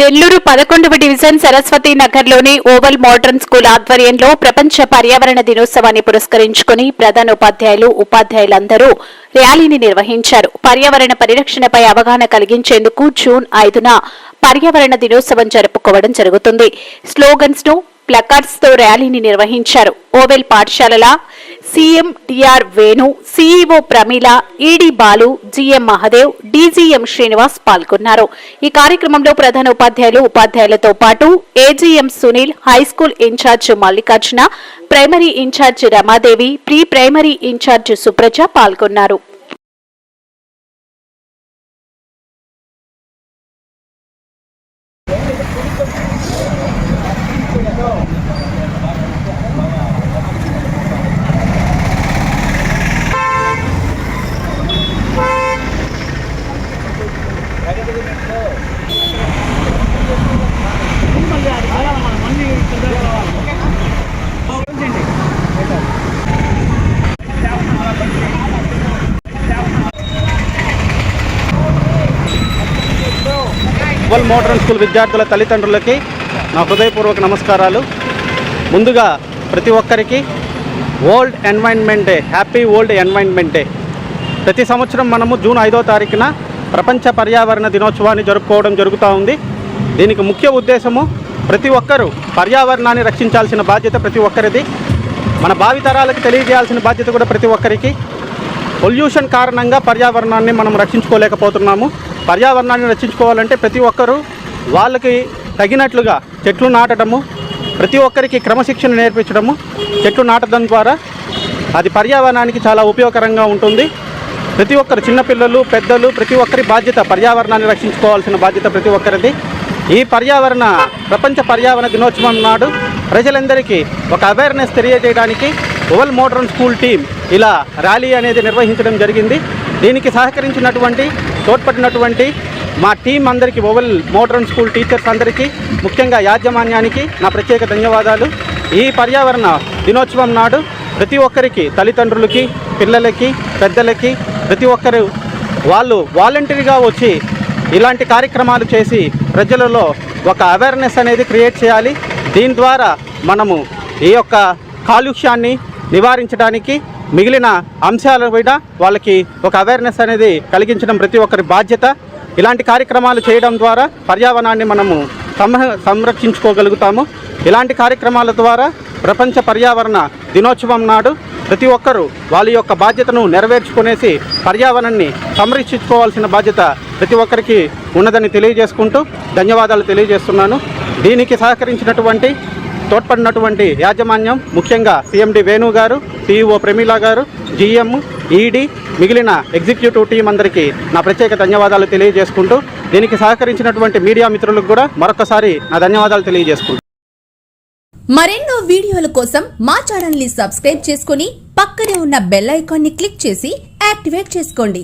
నెల్లూరు పదకొండవ డివిజన్ సరస్వతి నగర్లోని oval modern school ఆధ్వర్యంలో ప్రపంచ పర్యావరణ దినోత్సవాన్ని పురస్కరించుకుని ప్రధాన ఉపాధ్యాయులు ఉపాధ్యాయులందరూ ర్యాలీని నిర్వహించారు. పర్యావరణ పరిరక్షణపై అవగాహన కలిగించేందుకు జూన్ ఐదున పర్యావరణ దినోత్సవం జరుపుకోవడం జరుగుతుంది. స్లోగన్స్ను ప్లకార్డ్స్తో ర్యాలీని నిర్వహించారు. ఓవెల్ పాఠశాలల CM TR Venu CEO Pramila ED Balu GM Mahadev DGM Srinivas పాల్గొన్నారు. ఈ కార్యక్రమంలో ప్రధాన ఉపాధ్యాయులు ఉపాధ్యాయులతో పాటు AGM Sunil high school in charge Mallikarjuna primary in charge Ramadevi pre primary in charge Supraja పాల్గొన్నారు. వల్ మోడర్న్ స్కూల్ విద్యార్థుల తల్లిదండ్రులకి నా హృదయపూర్వక నమస్కారాలు. ముందుగా ప్రతి ఒక్కరికి world environment day happy world environment day ప్రతి సంవత్సరం మనము జూన్ ఐదో తారీఖున ప్రపంచ పర్యావరణ దినోత్సవాన్ని జరుపుకోవడం జరుగుతూ ఉంది. దీనికి ముఖ్య ఉద్దేశము ప్రతి ఒక్కరూ పర్యావరణాన్ని రక్షించాల్సిన బాధ్యత ప్రతి ఒక్కరిది. మన భావితరాలకు తెలియజేయాల్సిన బాధ్యత కూడా ప్రతి ఒక్కరికి. పొల్యూషన్ కారణంగా పర్యావరణాన్ని మనం రక్షించుకోలేకపోతున్నాము. పర్యావరణాన్ని రక్షించుకోవాలంటే ప్రతి ఒక్కరూ వాళ్ళకి తగినట్లుగా చెట్లు నాటడము ప్రతి ఒక్కరికి క్రమశిక్షణ నేర్పించడము చెట్లు నాటడం ద్వారా అది పర్యావరణానికి చాలా ఉపయోగకరంగా ఉంటుంది. ప్రతి ఒక్కరు చిన్నపిల్లలు పెద్దలు ప్రతి ఒక్కరి బాధ్యత పర్యావరణాన్ని రక్షించుకోవాల్సిన బాధ్యత ప్రతి ఒక్కరిది. ఈ పర్యావరణ ప్రపంచ పర్యావరణ దినోత్సవం నాడు ప్రజలందరికీ ఒక అవేర్నెస్ తెలియజేయడానికి ఓవల్ మోడర్న్ స్కూల్ టీం ఇలా ర్యాలీ అనేది నిర్వహించడం జరిగింది. దీనికి సహకరించినటువంటి తోడ్పడినటువంటి మా టీం అందరికీ ఓవెల్ మోడర్న్ స్కూల్ టీచర్స్ అందరికీ ముఖ్యంగా యాజమాన్యానికి నా ప్రత్యేక ధన్యవాదాలు. ఈ పర్యావరణ దినోత్సవం నాడు ప్రతి ఒక్కరికి తల్లిదండ్రులకి పిల్లలకి పెద్దలకి ప్రతి ఒక్కరు వాళ్ళు వాలంటరీగా వచ్చి ఇలాంటి కార్యక్రమాలు చేసి ప్రజలలో ఒక అవేర్నెస్ అనేది క్రియేట్ చేయాలి. దీని ద్వారా మనము ఈ యొక్క కాలుష్యాన్ని నివారించడానికి మిగిలిన అంశాల మీద వాళ్ళకి ఒక అవేర్నెస్ అనేది కలిగించడం ప్రతి ఒక్కరి బాధ్యత. ఇలాంటి కార్యక్రమాలు చేయడం ద్వారా పర్యావరణాన్ని మనము సంరక్షించుకోగలుగుతాము. ఇలాంటి కార్యక్రమాల ద్వారా ప్రపంచ పర్యావరణ దినోత్సవం నాడు ప్రతి ఒక్కరూ వాళ్ళ యొక్క బాధ్యతను నెరవేర్చుకునేసి పర్యావరణాన్ని సంరక్షించుకోవాల్సిన బాధ్యత ప్రతి ఒక్కరికి ఉన్నదని తెలియజేసుకుంటూ ధన్యవాదాలు తెలియజేస్తున్నాను. దీనికి సహకరించినటువంటి తోడ్పడినటువంటి యాజమాన్యం ముఖ్యంగా సీఎండి వేణు గారు సిఇఓ ప్రమీలా గారు జిఎం ఈడీ మిగిలిన ఎగ్జిక్యూటివ్ టీం అందరికీ నా ప్రత్యేక ధన్యవాదాలు తెలియజేసుకుంటూ దీనికి సహకరించినటువంటి మీడియా మిత్రులకు కూడా మరొకసారి నా ధన్యవాదాలు తెలియజేసుకుంటూ. మరెన్నో వీడియోల కోసం మా ఛానల్ని సబ్స్క్రైబ్ చేసుకుని పక్కనే ఉన్న బెల్ ఐకాన్ని క్లిక్ చేసి యాక్టివేట్ చేసుకోండి.